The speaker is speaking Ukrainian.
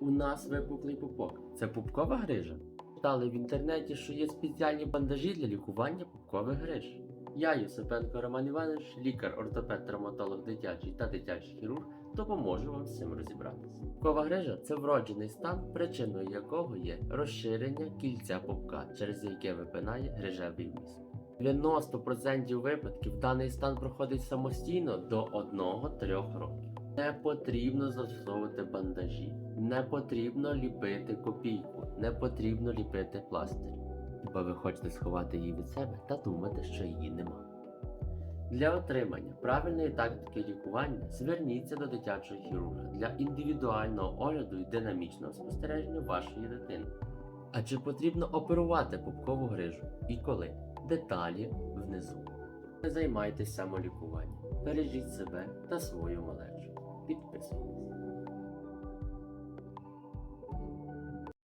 У нас випуклий пупок. Це пупкова грижа? Читали в інтернеті, що є спеціальні бандажі для лікування пупкових гриж. Я, Юсипенко Роман Іванович, лікар, ортопед, травматолог дитячий та дитячий хірург, допоможу вам з цим розібратися. Пупкова грижа це вроджений стан, причиною якого є розширення кільця пупка, через яке випинає грижевий вміст. 90% випадків даний стан проходить самостійно до 1-3 років. Не потрібно застосовувати бандажі, не потрібно ліпити копійку, не потрібно ліпити пластир. Бо ви хочете сховати її від себе та думати, що її нема. Для отримання правильної тактики лікування зверніться до дитячого хірурга для індивідуального огляду і динамічного спостереження вашої дитини. А чи потрібно оперувати пупкову грижу і коли? Деталі внизу. Не займайтесь самолікуванням, бережіть себе та свою малечу. Підписуйтесь.